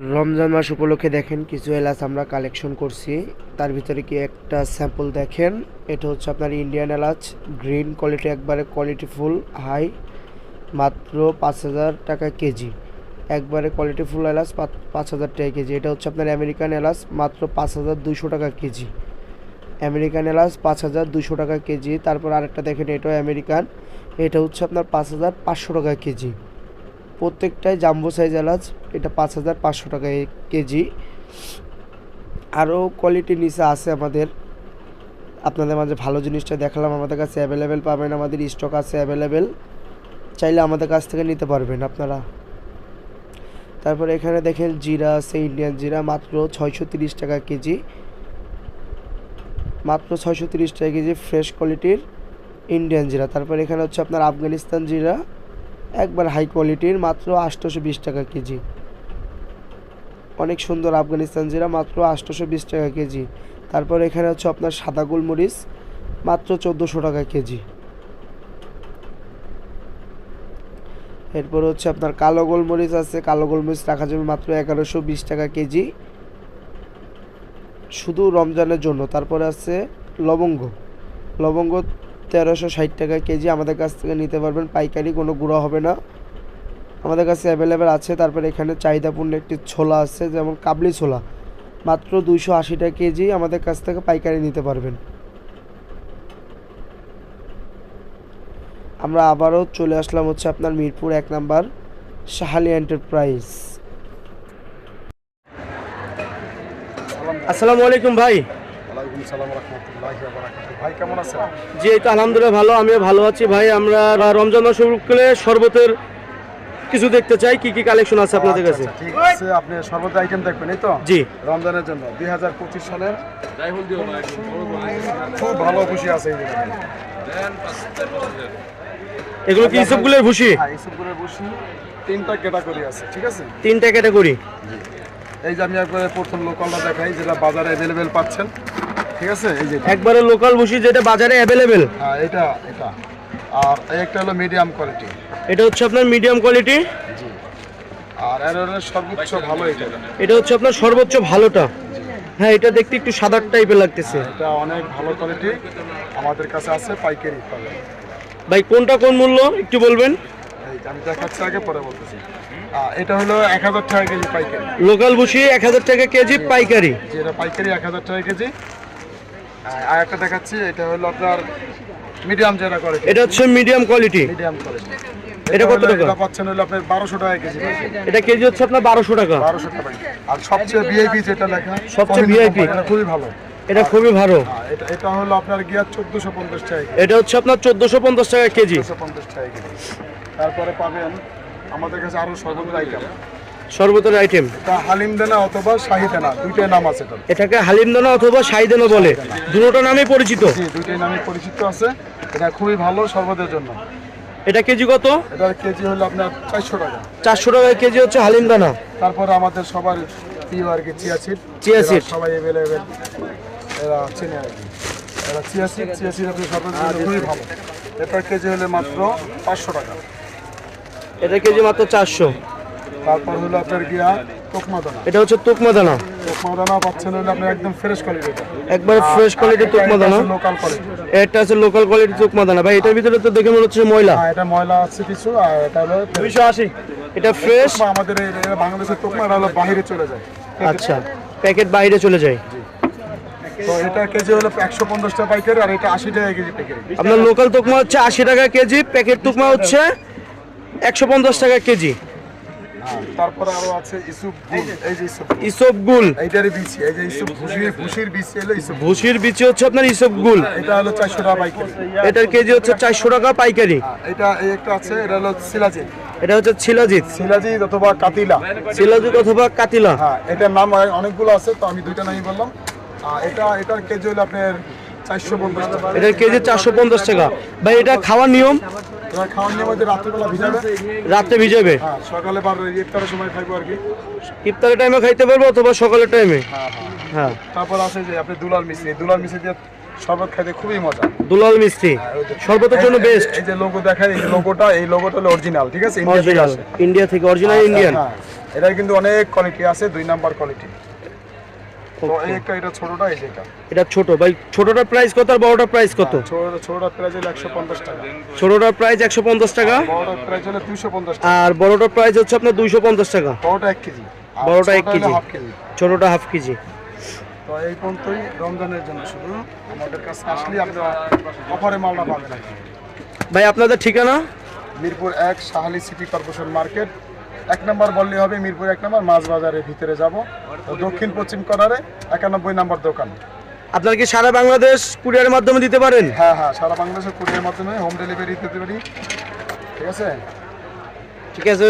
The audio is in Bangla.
রমজান মাস উপলক্ষে দেখেন কিছু এলাচ আমরা কালেকশন করছি। তার ভিতরে কি একটা স্যাম্পল দেখেন? এটা হচ্ছে আপনার ইন্ডিয়ান এলাচ গ্রিন কোয়ালিটি একবারে কোয়ালিটি ফুল হাই মাত্র পাঁচ হাজার টাকা কেজি। একবারে কোয়ালিটি ফুল এলাচ, পাঁচ হাজার টাকা কেজি। এটা হচ্ছে আপনার আমেরিকান এলাচ, মাত্র পাঁচ হাজার দুশো টাকা কেজি। আমেরিকান এলাচ, পাঁচ হাজার দুশো টাকা কেজি। তারপর আরেকটা দেখেন, এটাও আমেরিকান এটা হচ্ছে আপনার পাঁচ হাজার পাঁচশো টাকা কেজি। প্রত্যেকটাই জাম্বো সাইজ এলাচ, এটা পাঁচ হাজার পাঁচশো টাকা কেজি। আরও কোয়ালিটি নিচে আছে আমাদের। আপনাদের মাঝে ভালো জিনিসটা দেখালাম, আমাদের কাছে অ্যাভেলেবেল পাবেন, আমাদের স্টক আছে অ্যাভেলেবেল চাইলে আমাদের কাছ থেকে নিতে পারবেন আপনারা। তারপরে এখানে দেখেন জিরা আছে ইন্ডিয়ান জিরা, মাত্র ছয়শো টাকা কেজি। মাত্র ছয়শো টাকা কেজি ফ্রেশ কোয়ালিটির ইন্ডিয়ান জিরা। তারপর এখানে হচ্ছে আপনার আফগানিস্তান জিরা একবার হাই কোয়ালিটির মাত্র আটশোশো বিশ টাকা কেজি। অনেক সুন্দর আফগানিস্তান জিরা মাত্র আটশোশো বিশ টাকা কেজি। তারপর এখানে হচ্ছে আপনার সাদা গোলমরিচ মাত্র চোদ্দোশো টাকা কেজি। এরপর হচ্ছে আপনার কালো গোলমরিচ আছে, কালো গোলমরিচ রাখা যাবে মাত্র এগারোশো বিশ টাকা কেজি। শুধু রমজানের জন্য, তারপরে আছে লবঙ্গ। লবঙ্গ তেরোশো ষাট টাকা কেজি আমাদের কাছ থেকে নিতে পারবেন। পাইকারি কোনো গুঁড়ো হবে না। আমাদের কাছে অ্যাভেলেবেল আছে। তারপরে এখানে চাহিদাপূর্ণ একটি ছোলা আছে, যেমন কাবলি ছোলা। মাত্র দুইশো আশি টাকা কেজি আমাদের কাছ থেকে পাইকারি নিতে পারবেন। আমরা আবারও চলে আসলাম হচ্ছে আপনার মিরপুর এক নাম্বার সাহালি এন্টারপ্রাইজ আসসালামু আলাইকুম ভাই। ওয়ালাইকুম সালাম রহমতুল্লাহি ভাই কেমন আছেন? জি এই তো আলহামদুলিল্লাহ ভালো আমিও ভালো আছি। ভাই আমরা রমজান মাস উপলক্ষে শরবতের কিছু দেখতে চাই। কি কি কালেকশন আছে আপনাদের কাছে? আচ্ছা, ঠিক আছে আপনি আইটেম দেখবেন এই তো? জি। রমজানের জন্য দুই হাজার পঁচিশ সালের খুব ভালো খুশি আছে এই এগুলো কি ইসবগুলোর ভুসি হ্যাঁ ইসুপুরের বসি তিনটা ক্যাটাগরি আছে ঠিক আছে? তিনটা ক্যাটাগরি এই যে আমি একবারে প্রথম লোকালটা দেখাই যেটা বাজারে অ্যাভেলেবেল পাচ্ছেন ঠিক আছে? এই যে একবারে লোকাল ভুসি যেটা বাজারে অ্যাভেলেবেল হ্যাঁ এটা এটা। আর এই একটা হলো মিডিয়াম কোয়ালিটি এটা হচ্ছে আপনার মিডিয়াম কোয়ালিটি জি। আর এর হলো সর্বোচ্চ ভালো এটা। এটা হচ্ছে আপনার সর্বোচ্চ ভালোটা। হ্যাঁ এটা দেখতে একটু সাদা টাইপের লাগতেছে। এটা অনেক ভালো কোয়ালিটি আমাদের কাছে আছে পাইকারি পাবেন ভাই কোনটা কোন মূল্য? একটু বলবেন। আমি দেখাচ্ছি আগে পরে বলতেছি। এটা হলো এক হাজার টাকা কেজি পাইকারি। লোকাল ভুসি এক হাজার টাকা কেজি পাইকারি। যে এটা পাইকারি এক হাজার টাকা কেজি। আর একটা দেখাচ্ছি এটা হলো আপনার মিডিয়াম যেটা করে এটা হচ্ছে মিডিয়াম কোয়ালিটি মিডিয়াম কোয়ালিটি এটা কত টাকা? এটা পাচ্ছেন হলো আপনার বারোশো টাকা কেজি। এটা কেজি হচ্ছে আপনার বারোশো টাকা। বারোশো টাকা। আর সবচেয়ে ভিআইপি যেটা লেখা সবচেয়ে company, এটা খুবই ভালো। এটা খুবই ভালো। হ্যাঁ, এটা এটা হলো আপনার গিয়া চোদ্দোশো পঞ্চাশ টাকা এটা হচ্ছে আপনার চোদ্দোশো পঞ্চাশ টাকা কেজি। চোদ্দোশো পঞ্চাশ টাকা কেজি। তারপরে পাবেন আমাদের কাছে আরও সর্বোচ্চ আইটেম। শরবতের আইটেম এটা হালিম অথবা শাহি দেনা দুইটাই নাম আছে এটাকে হালিমদানা অথবা শাহিদানা বলে। দুটো নামে পরিচিত? দুইটাই নামে পরিচিত আছে। এটা খুবই ভালো সর্বদের জন্য। এটা কেজি কত? এটার কেজি হলো আপনার চারশো টাকা। চারশো টাকা কেজি হচ্ছে হালিমদানা। তারপরে আমাদের সবার প্রিয় আর কি চিয়া সিড চিয়া সিড। সবাই অ্যাভেলেবেল এরা চেনে আর কি। এরা চিয়া সিড আপনি সর্বদের জন্য খুবই ভালো। এটার কেজি হলো মাত্র পাঁচশো টাকা। এটা কেজি মাত্র চারশো। তারপর হলো আপনার গিয়া তোকমা দানা এটা হচ্ছে তুকমা দানা তোকমা দানা পাচ্ছেন হলো আপনার একদম ফ্রেশ কোয়ালিটি একবার ফ্রেশ কোয়ালিটির তুকমা দানা লোকাল কোয়ালিটি এটা আছে লোকাল কোয়ালিটির তুকমা দানা ভাই এটার ভিতরে তো দেখে মনে হচ্ছে ময়লা। হ্যাঁ এটা ময়লা আছে কিছু আর এটা হলো দুইশো আশি। এটা ফ্রেশ আমাদের বাংলাদেশের তোকমা এটা হলো বাইরে চলে যায়। আচ্ছা প্যাকেট বাইরে চলে যায়। তো এটা কেজি হলো একশো পঞ্চাশ টাকা পাইকারি আর এটা আশি টাকা কেজি পাইকারি আপনার লোকাল তুকমা হচ্ছে আশি টাকা কেজি প্যাকেট তুকমা হচ্ছে একশো পঞ্চাশ টাকা কেজি। তারপরে আরও আছে ইসুপ গুল এই যে ইসুপ গুল। এইটারই বিচি এই যে ইসুপ ভুসির ভুসির বিচি হলো ইসুপ ভুসির বিচি হচ্ছে আপনার ইসব গুল। এটা হলো চারশো টাকা পাইকারি। এটার কেজি হচ্ছে চারশো টাকা পাইকারি। হ্যাঁ, এটা এই একটা আছে এটা হলো সিলাজিৎ। এটা হচ্ছে ছিলাজিৎ সিলাজিৎ অথবা কাতিলা। ছিলাজিৎ অথবা কাতিলা। হ্যাঁ এটার নাম অনেকগুলো আছে তো আমি দুইটা নামই বললাম। এটা এটার কেজি হলো আপনার চারশো পঞ্চাশ টাকা। এটার কেজি চারশো পঞ্চাশ টাকা। ভাই এটা খাওয়ার নিয়ম? এবার খাওয়ার নিয়ে মধ্যে রাত্রিবেলা ভিজাবে। রাত্রে ভিজাবে? হ্যাঁ সকালে বার ইফতারের সময় খাইবো আর কি। ইফতারের টাইমে খাইতে পারব অথবা সকালের টাইমে হ্যাঁ হ্যাঁ। হ্যাঁ। তারপর আছে যে আপনি দুলাল মিশ্রি দুলাল দিয়ে শরবত খাইতে খুবই মজা। দুলাল মিস্ত্রি শরবতের জন্য এই- এই- বেস্ট এই যে লোগো দেখেন এই লোগোটা এই লোগোটা হলো অরিজিনাল ঠিক আছে? ইন্ডিয়া থেকে অরিজিনাল ইন্ডিয়া থেকে অরিজিনাল ইন্ডিয়ান এটার কিন্তু অনেক কোয়ালিটি আছে দুই নাম্বার কোয়ালিটি তো. এটা ছোটটা এই যেটা এটা ছোট। ভাই ছোটটার প্রাইস কত আর বড়টার প্রাইস কত? ছোটটার প্রাইস হলো টাকা। ছোটটার প্রাইস টাকা? বড়টার প্রাইস হলো দুইশো পঞ্চাশ টাকা। আর বড়টার প্রাইস হচ্ছে আপনার দুইশো পঞ্চাশ টাকা। বড়টা এক কেজি। বড়টা কেজি। Half KG. ছোটটা হাফ কেজি। তো এই পর্যন্তই রমজানের জন্য শুধু। আমাদের কাছে আসলে আপনারা অফারে মালটা পাবেন। ভাই আপনাদের ঠিকানা? মিরপুর এক সাহালি সিটি কর্পোরেশন মার্কেট এক নম্বর বললেই হবে মিরপুর এক নম্বর মাছ বাজারের ভিতরে যাব। দক্ষিণ পশ্চিম কর্নারে একানব্বই নম্বর দোকান। আপনারা কি সারা বাংলাদেশ কুরিয়ারের মাধ্যমে দিতে পারেন? হ্যাঁ হ্যাঁ সারা বাংলাদেশের কুরিয়ারের মাধ্যমে হোম ডেলিভারি দিতে পারি। ঠিক আছে? ঠিক আছে